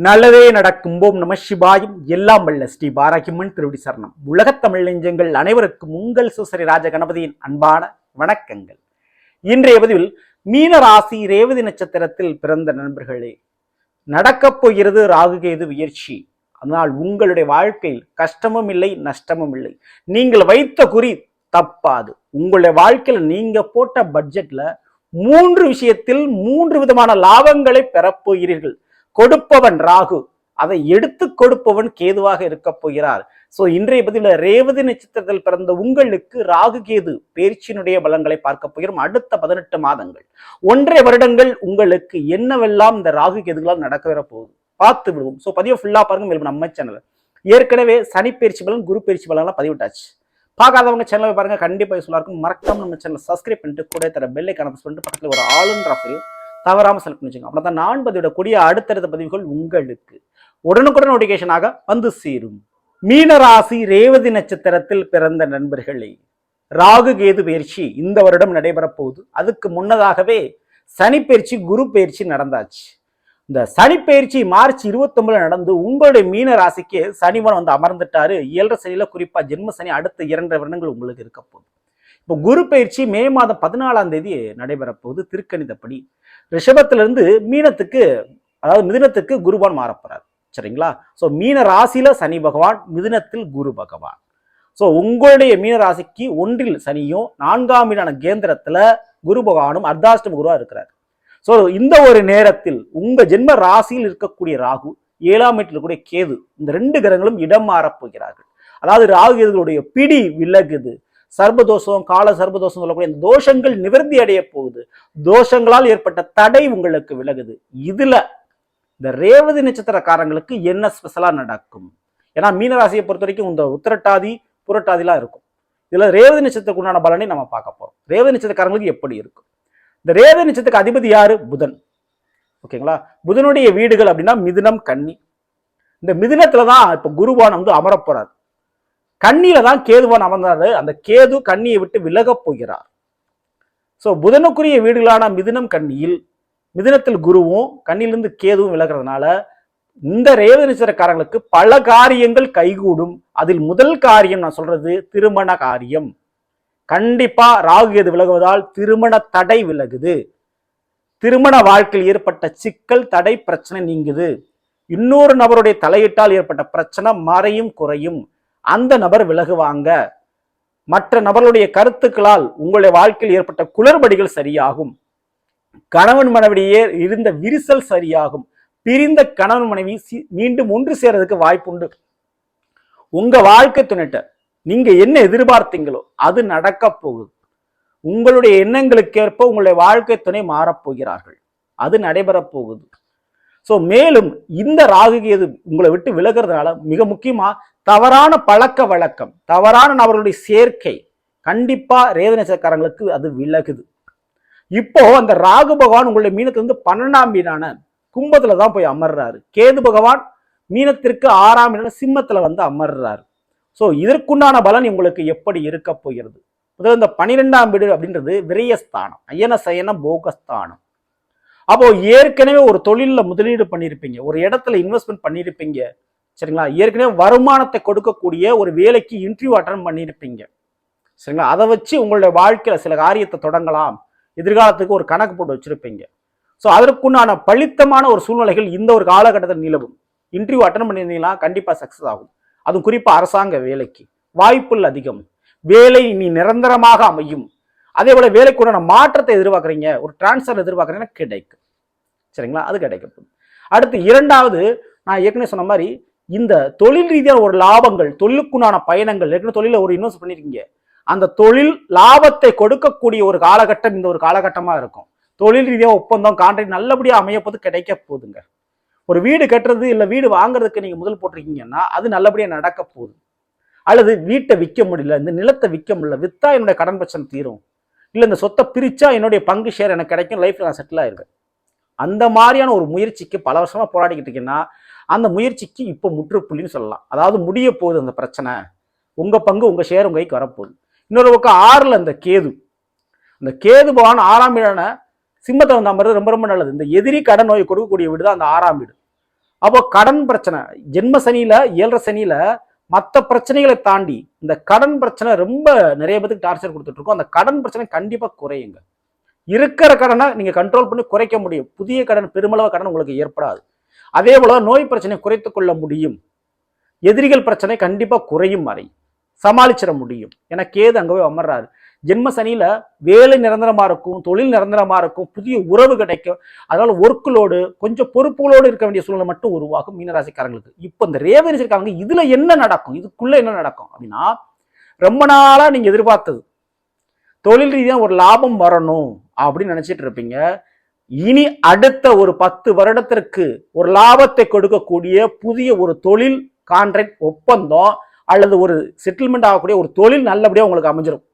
நல்லதே நடக்கும் போம் நம சிவாயும். எல்லாம் வல்ல ஸ்ரீ பாராகிம்மன் திருவடி சரணம். உலகத் தமிழ் நெஞ்சங்கள் அனைவருக்கும் உங்கள் சுசரி ராஜ கணபதியின் அன்பான வணக்கங்கள். இன்றைய பதிவில் மீன ராசி ரேவதி நட்சத்திரத்தில் பிறந்த நண்பர்களே நடக்கப் போகிறது ராகுகேது முயற்சி. அதனால் உங்களுடைய வாழ்க்கையில் கஷ்டமும் இல்லை நஷ்டமும் இல்லை. நீங்கள் வைத்த குறி தப்பாது. உங்களுடைய வாழ்க்கையில் நீங்க போட்ட பட்ஜெட்ல மூன்று விஷயத்தில் மூன்று விதமான லாபங்களை பெறப்போகிறீர்கள் கொடுப்பவன் ராகு. அதை எடுத்து கொடுப்பவன் கேதுவாக இருக்க போகிறார். சோ இன்றைய பதில ரேவதி நட்சத்திரத்தில் பிறந்த உங்களுக்கு ராகு கேது பேர்ச்சியினுடைய பலன்களை பார்க்க போகிறோம். அடுத்த பதினெட்டு மாதங்கள். ஒன்றரை வருடங்கள் உங்களுக்கு என்னவெல்லாம் இந்த ராகு கேதுகளால் நடக்க வர போகுது? பார்த்து விடுவோம். சோ பதிவு ஃபுல்லா பாருங்க. நம்ம சேனல் ஏற்கனவே சனி பயிற்சி பலன் குரு பயிற்சி பலன்லாம் பதிவிட்டாச்சு. பார்க்காதவங்க சேனலை பாருங்க. கண்டிப்பா யூஸ்ஃபுல்லா இருக்கும். மறக்காம நம்ம சேனல் சப்ஸ்கிரைப் பண்ணிட்டு கூட தர பெல்லை கனெக்ட் பண்ணிட்டு பக்கத்தில் ஒரு ஆளுன்ற தவறாமல் தவறாம செலக்ட் பண்ணி வச்சுக்கோங்க தான் நான் பதிவிடக்கூடிய அடுத்தடுத்த பதிவுகள் உங்களுக்கு. உடனுக்குடன் நோட்டிஃபிகேஷனாக வந்து சேரும். மீனராசி ரேவதி நட்சத்திரத்தில் பிறந்த நண்பர்களே ராகு கேது பயிற்சி இந்த வருடம் நடைபெறப்போகுது. அதுக்கு முன்னதாகவே சனி பயிற்சி குரு பயிற்சி நடந்தாச்சு. இந்த சனி பயிற்சி மார்ச் இருபத்தொன்பதுல நடந்து உங்களுடைய மீன ராசிக்கு சனிவன் வந்து அமர்ந்துட்டாரு. ஏழரை சனியில குறிப்பா ஜென்ம சனி அடுத்த இரண்டு வருடங்கள் உங்களுக்கு இருக்க போகுது. இப்போ குரு பயிற்சி மே மாதம் பதினாலாம் தேதி நடைபெற போகுது திருக்கணிதப்படி ரிஷபத்திலிருந்து மீனத்துக்கு அதாவது மிதுனத்துக்கு குருபான் மாறப்போறார். சரிங்களா? ஸோ மீன ராசியில சனி பகவான் மிதுனத்தில் குரு பகவான். ஸோ உங்களுடைய மீன ராசிக்கு ஒன்றில் சனியும் நான்காம் மீனான கேந்திரத்துல குரு பகவானும் அர்த்தாஷ்டம குருவா இருக்கிறார். ஸோ இந்த ஒரு நேரத்தில் உங்க ஜென்ம ராசியில் இருக்கக்கூடிய ராகு ஏழாம் வீட்டில் இருக்கக்கூடிய கேது இந்த ரெண்டு கிரகங்களும் இடம் மாறப் போகிறார்கள் அதாவது ராகு கேதுகளுடைய பிடி விலகுது. சர்பதோஷம் கால சர்பதோஷம் சொல்லக்கூடிய இந்த தோஷங்கள் நிவர்த்தி அடைய போகுது. தோஷங்களால் ஏற்பட்ட தடை உங்களுக்கு விலகுது. இதுல இந்த ரேவதி நட்சத்திரக்காரங்களுக்கு என்ன ஸ்பெஷலா நடக்கும்? ஏன்னா மீனராசியை பொறுத்த வரைக்கும் இந்த உத்திரட்டாதி புரட்டாதிலாம் இருக்கும். இதுல ரேவதி நட்சத்திரத்துக்கு உண்டான பலனை நம்ம பார்க்க போறோம். ரேவதி நட்சத்திரக்காரங்களுக்கு எப்படி இருக்கும் இந்த ரேவதி நட்சத்திரத்துக்கு அதிபதி யாரு? புதன். ஓகேங்களா? புதனுடைய வீடுகள் அப்படின்னா மிதுனம் கன்னி. இந்த மிதுனத்துல தான் இப்போ குருவான் வந்து அமரப்போறார் கண்ணியில தான் கேதுவான் அமர்ந்தாரு. அந்த கேது கண்ணியை விட்டு விலகப் போகிறார். ஸோ புதனுக்குரிய வீடுகளான மிதுனம் கண்ணியில் மிதுனத்தில் குருவும் கண்ணிலிருந்து கேதுவும் விலகிறதுனால இந்த ரேவதி பல காரியங்கள் கைகூடும். அதில் முதல் காரியம் நான் சொல்றது திருமண காரியம். கண்டிப்பா ராகு கேது விலகுவதால் திருமண தடை விலகுது. திருமண வாழ்க்கையில் ஏற்பட்ட சிக்கல் தடை பிரச்சனை நீங்குது. இன்னொரு நபருடைய தலையிட்டால் ஏற்பட்ட பிரச்சனை மறையும் குறையும். அந்த நபர் விலகுவாங்க. மற்ற நபர்களுடைய கருத்துக்களால் உங்களுடைய வாழ்க்கையில் ஏற்பட்ட குளறுபடிகள் சரியாகும். கணவன் மனைவியே இருந்த விரிசல் சரியாகும். பிரிந்த கணவன் மனைவி மீண்டும் ஒன்று சேர்றதுக்கு வாய்ப்புண்டு. உங்க வாழ்க்கை துணைட்ட நீங்க என்ன எதிர்பார்த்தீங்களோ அது நடக்க போகுது. உங்களுடைய எண்ணங்களுக்கேற்ப உங்களுடைய வாழ்க்கை துணை மாறப்போகிறார்கள் அது நடைபெறப் போகுது. ஸோ மேலும் இந்த ராகு கேது உங்களை விட்டு விலகிறதுனால மிக முக்கியமாக தவறான பழக்க வழக்கம் தவறான நபர்களுடைய சேர்க்கை கண்டிப்பாக ரேதனேசக்காரங்களுக்கு அது விலகுது. இப்போ அந்த ராகு பகவான் உங்களுடைய மீனத்துலேருந்து பன்னெண்டாம் வீடான கும்பத்தில் தான் போய் அமர்றாரு. கேது பகவான் மீனத்திற்கு ஆறாம் வீடான சிம்மத்தில் வந்து அமர்றாரு. ஸோ இதற்குண்டான பலன் உங்களுக்கு எப்படி இருக்க போகிறது? முதல்ல இந்த பனிரெண்டாம் வீடு அப்படின்றது விரயஸ்தானம் அயன சயன போகஸ்தானம். அப்போ ஏற்கனவே ஒரு தொழிலில் முதலீடு பண்ணியிருப்பீங்க ஒரு இடத்துல இன்வெஸ்ட்மெண்ட் பண்ணியிருப்பீங்க சரிங்களா? ஏற்கனவே வருமானத்தை கொடுக்கக்கூடிய ஒரு வேலைக்கு இன்டர்வியூ அட்டன் பண்ணியிருப்பீங்க சரிங்களா? அதை வச்சு உங்களுடைய வாழ்க்கையில் சில காரியத்தை தொடங்கலாம். எதிர்காலத்துக்கு ஒரு கணக்கு போட்டு வச்சுருப்பீங்க. ஸோ அதற்குண்டான பழித்தமான ஒரு சூழ்நிலைகள் இந்த ஒரு காலகட்டத்தில் நிலவும். இன்டர்வியூ அட்டன் பண்ணியிருந்தீங்கன்னா கண்டிப்பாக சக்ஸஸ் ஆகும். அதுவும் குறிப்பாக அரசாங்க வேலைக்கு. வாய்ப்புகள் அதிகம். வேலை இனி நிரந்தரமாக அமையும். அதே போல வேலைக்குண்டான மாற்றத்தை எதிர்பார்க்குறீங்க ஒரு டிரான்ஸ்ஃபர் எதிர்பார்க்குறீங்கன்னா கிடைக்கும். சரிங்களா? அது கிடைக்கும். அடுத்து இரண்டாவது நான் ஏற்கனவே சொன்ன மாதிரி இந்த தொழில் ரீதியான ஒரு லாபங்கள் தொழிலுக்குண்டான பயணங்கள் ஏற்கனவே தொழிலில் ஒரு இன்வெஸ்ட் பண்ணிருக்கீங்க. அந்த தொழில் லாபத்தை கொடுக்கக்கூடிய ஒரு காலகட்டம் இந்த ஒரு காலகட்டமாக இருக்கும். தொழில் ரீதியாக ஒப்பந்தம் கான்ட்ராக்ட் நல்லபடியாக அமையப்போது கிடைக்க போகுதுங்க. ஒரு வீடு கட்டுறது இல்லை வீடு வாங்குறதுக்கு நீங்கள் முதல் போட்டிருக்கீங்கன்னா அது நல்லபடியாக நடக்க போகுது. அல்லது வீட்டை விற்க முடியல இந்த நிலத்தை விற்க முடியல வித்தா என்னுடைய கடன் பிரச்சனை தீரும். இல்லை இந்த சொத்தை பிரித்தா என்னுடைய பங்கு ஷேர் எனக்கு கிடைக்கும் லைஃப்பில் நான் செட்டில் ஆயிருவேன். அந்த மாதிரியான ஒரு முயற்சிக்கு பல வருஷமாக போராடிக்கிட்டு இருக்கீங்கன்னா அந்த முயற்சிக்கு இப்போ முற்றுப்புள்ளின்னு சொல்லலாம். அதாவது முடிய போகுது அந்த பிரச்சனை. உங்கள் பங்கு உங்கள் ஷேர் உங்கள் கைக்கு வரப்போகுது. இன்னொரு பக்கம் ஆறில் அந்த கேது. இந்த கேது பவான் ஆறாம் வீடான சிம்மத்தை வந்து அமர்றது ரொம்ப ரொம்ப நல்லது. இந்த எதிரி கடன் நோய் கொடுக்கக்கூடிய வீடு தான் அந்த ஆறாம் வீடு. அப்போ கடன் பிரச்சனை. ஜென்ம சனியில் ஏழரை சனியில் மற்ற பிரச்சனைகளை தாண்டி இந்த கடன் பிரச்சனை ரொம்ப நிறைய பேருக்கு டார்ச்சர் கொடுத்துட்டு இருக்கோம் அந்த கடன் பிரச்சனை கண்டிப்பாக குறையுங்க. இருக்கிற கடனை நீங்கள் கண்ட்ரோல் பண்ணி குறைக்க முடியும். புதிய கடன் பெருமளவு கடன் உங்களுக்கு ஏற்படாது. அதே போல நோய் பிரச்சனை குறைத்து கொள்ள முடியும். எதிரிகள் பிரச்சனை கண்டிப்பாக குறையும் வரை. சமாளிச்சிட முடியும். ஏன்னா கேது போய் அமர்றாரு. ஜென்ம சனியில வேலை நிரந்தரமா இருக்கும் தொழில் நிரந்தரமா இருக்கும் புதிய உறவு கிடைக்கும். அதனால ஒர்க்குலோடு கொஞ்சம் பொறுப்புகளோடு இருக்க வேண்டிய சூழ்நிலை மட்டும் உருவாகும் மீனராசிக்காரங்களுக்கு. இப்போ இந்த ரேவதி இருக்காங்க இதுல என்ன நடக்கும் இதுக்குள்ள என்ன நடக்கும் அப்படின்னா ரொம்ப நாளா நீங்க எதிர்பார்த்தது. தொழில் ரீதியாக ஒரு லாபம் வரணும் அப்படின்னு நினைச்சிட்டு இருப்பீங்க. இனி அடுத்த ஒரு பத்து வருடத்திற்கு ஒரு லாபத்தை கொடுக்கக்கூடிய புதிய ஒரு தொழில் கான்ட்ராக்ட் ஒப்பந்தம் அல்லது ஒரு செட்டில்மெண்ட் ஆகக்கூடிய ஒரு தொழில் நல்லபடியாக உங்களுக்கு அமைஞ்சிடும்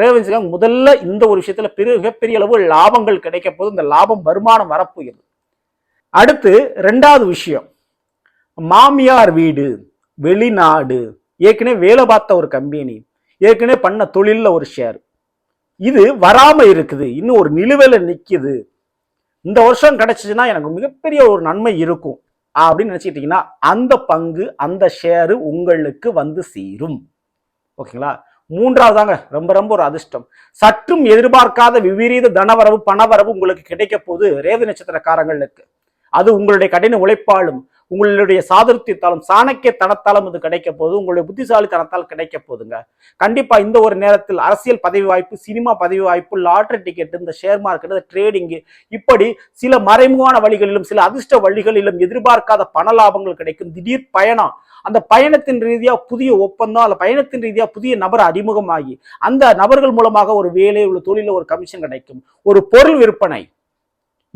ரேவன்ஸுக்கு முதல்ல இந்த ஒரு விஷயத்துல பெரிய மிகப்பெரிய அளவு லாபங்கள் கிடைக்க போது இந்த லாபம் வருமானம் வரப்போகிறது. அடுத்து ரெண்டாவது விஷயம். மாமியார் வீடு வெளிநாடு ஏற்கனவே வேலை பார்த்த ஒரு கம்பெனி ஏற்கனவே பண்ண தொழிலில் ஒரு ஷேர் இது வராம இருக்குது. இன்னும் ஒரு நிலுவையில் நிற்கிது இந்த வருஷம் கிடைச்சிச்சுன்னா எனக்கு மிகப்பெரிய ஒரு நன்மை இருக்கும். அப்படின்னு நினச்சிக்கிட்டிங்கன்னா அந்த பங்கு அந்த ஷேரு உங்களுக்கு வந்து சேரும். ஓகேங்களா? மூன்றாவதாங்க ரொம்ப ரொம்ப ஒரு அதிர்ஷ்டம். சற்றும் எதிர்பார்க்காத விபரீத தனவரவு பணவரவு உங்களுக்கு கிடைக்க போது ரேவதி நட்சத்திரக்காரங்களுக்கு அது உங்களுடைய கடின உழைப்பாலும் உங்களுடைய சாதுர்த்தியத்தாலும் சாணக்கிய தனத்தாலும் இது கிடைக்க போது உங்களுடைய புத்திசாலித்தனத்தால் கிடைக்க போதுங்க கண்டிப்பா இந்த ஒரு நேரத்தில் அரசியல் பதவி வாய்ப்பு சினிமா பதவி வாய்ப்பு லாட்ரி டிக்கெட் இந்த ஷேர் மார்க்கெட் ட்ரேடிங்கு இப்படி சில மறைமுகமான வழிகளிலும் சில அதிர்ஷ்ட வழிகளிலும் எதிர்பார்க்காத பண லாபங்கள் கிடைக்கும். திடீர் பயணம். அந்த பயணத்தின் ரீதியாக புதிய ஒப்பந்தம் அந்த பயணத்தின் ரீதியாக புதிய நபர் அறிமுகமாகி அந்த நபர்கள் மூலமாக ஒரு வேலை ஒரு தொழிலில் ஒரு கமிஷன் கிடைக்கும். ஒரு பொருள் விற்பனை.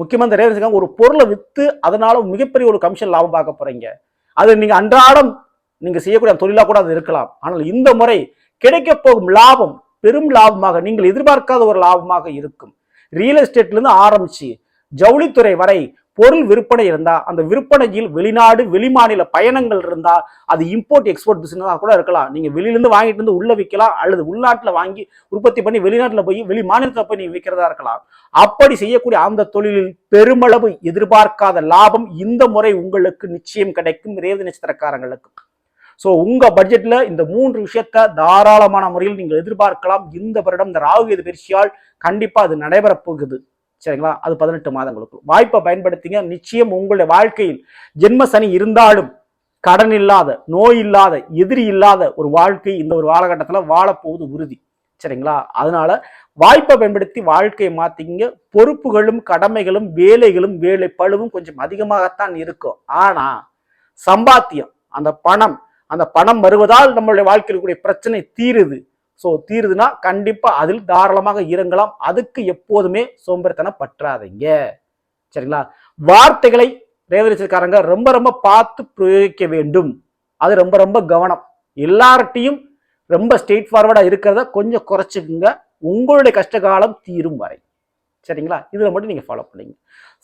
முக்கியமாக இந்த ரேவதி ஒரு பொருளை விற்று அதனால மிகப்பெரிய ஒரு கமிஷன் லாபம் பார்க்க போறீங்க. அது நீங்க அன்றாடம் நீங்க செய்யக்கூடிய தொழிலாக கூட அது இருக்கலாம். ஆனால் இந்த முறை கிடைக்க போகும் லாபம் பெரும் லாபமாக நீங்கள் எதிர்பார்க்காத ஒரு லாபமாக இருக்கும். ரியல் எஸ்டேட்ல இருந்து ஆரம்பிச்சு ஜவுளித்துறை வரை பொருள் விற்பனை இருந்தா அந்த விற்பனையில் வெளிநாடு வெளிமாநில பயணங்கள் இருந்தா அது இம்போர்ட் எக்ஸ்போர்ட் பிசினஸா கூட இருக்கலாம். நீங்க வெளியிலேருந்து வாங்கிட்டு வந்து உள்ள விற்கலாம் அல்லது உள்நாட்டில் வாங்கி உற்பத்தி பண்ணி வெளிநாட்டில் போய் வெளி மாநிலத்தில் போய் நீங்க விற்கிறதா இருக்கலாம். அப்படி செய்யக்கூடிய அந்த தொழிலில் பெருமளவு எதிர்பார்க்காத லாபம் இந்த முறை உங்களுக்கு நிச்சயம் கிடைக்கும் ரேவதி நட்சத்திரக்காரங்களுக்கு. ஸோ உங்க பட்ஜெட்ல இந்த மூன்று விஷயத்த தாராளமான முறையில் நீங்கள் எதிர்பார்க்கலாம். இந்த வருடம் இந்த ராகு எது பயிற்சியால் கண்டிப்பா அது நடைபெறப் போகுது. சரிங்களா? அது பதினெட்டு மாதங்களுக்கு வாய்ப்பை பயன்படுத்திங்க. நிச்சயம் உங்களுடைய வாழ்க்கையில் ஜென்ம சனி இருந்தாலும் கடன் இல்லாத நோய் இல்லாத எதிரி இல்லாத ஒரு வாழ்க்கை இந்த ஒரு காலகட்டத்தில் வாழப்போவது உறுதி. சரிங்களா? அதனால வாய்ப்பை பயன்படுத்தி வாழ்க்கையை மாத்திங்க பொறுப்புகளும் கடமைகளும் வேலைகளும் வேலை பழுவும் கொஞ்சம் அதிகமாகத்தான் இருக்கும். ஆனா சம்பாத்தியம் அந்த பணம் அந்த பணம் வருவதால் நம்மளுடைய வாழ்க்கையில் கூடிய பிரச்சனை தீருது. ஸோ தீருதுன்னா கண்டிப்பாக அதில் தாராளமாக இறங்கலாம். அதுக்கு எப்போதுமே சோம்பேறித்தனம் பற்றாதீங்க. சரிங்களா? வார்த்தைகளை ரேவரிச்சக்காரங்க ரொம்ப ரொம்ப பார்த்து பிரயோகிக்க வேண்டும். அது ரொம்ப ரொம்ப கவனம். எல்லார்ட்டையும் ரொம்ப ஸ்ட்ரெயிட் ஃபார்வர்டாக இருக்கிறத கொஞ்சம் குறைச்சிக்குங்க. உங்களுடைய கஷ்ட காலம் தீரும் வரை. சரிங்களா? இதில் மட்டும் நீங்கள் ஃபாலோ பண்ணுங்க.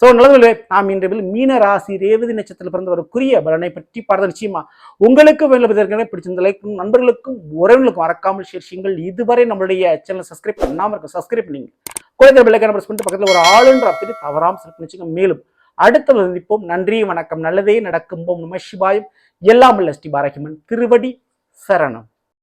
ஸோ நல்லதுவே நாம் இன்றைய மீன ராசி ரேவதி நட்சத்திரத்தில் பிறந்தவருக்குரிய பலனை பற்றி பார்த்த நிச்சயமா உங்களுக்கு வேலை பிடிச்சிருந்த லைக்கும் நண்பர்களுக்கும் உறவுகளுக்கும் மறக்காமல் ஷேர் செய்யுங்கள். இதுவரை நம்மளுடைய சேனல் சப்ஸ்கிரைப் பண்ணாமல் இருக்கும் சப்ஸ்கிரைப் பண்ணிங்க. குழந்தை பிள்ளைக்கான பிரஸ் பண்ணிட்டு பக்கத்தில் ஒரு ஆளுன்ற அப்படி தவறாமல் செலக்ட் வச்சுங்க மேலும் அடுத்த சந்திப்போம். நன்றி வணக்கம். நல்லதே நடக்கும். நம சிவாயம். எல்லாம் உள்ள ஸ்ரீ பாரகிமன் திருவடி சரணம்.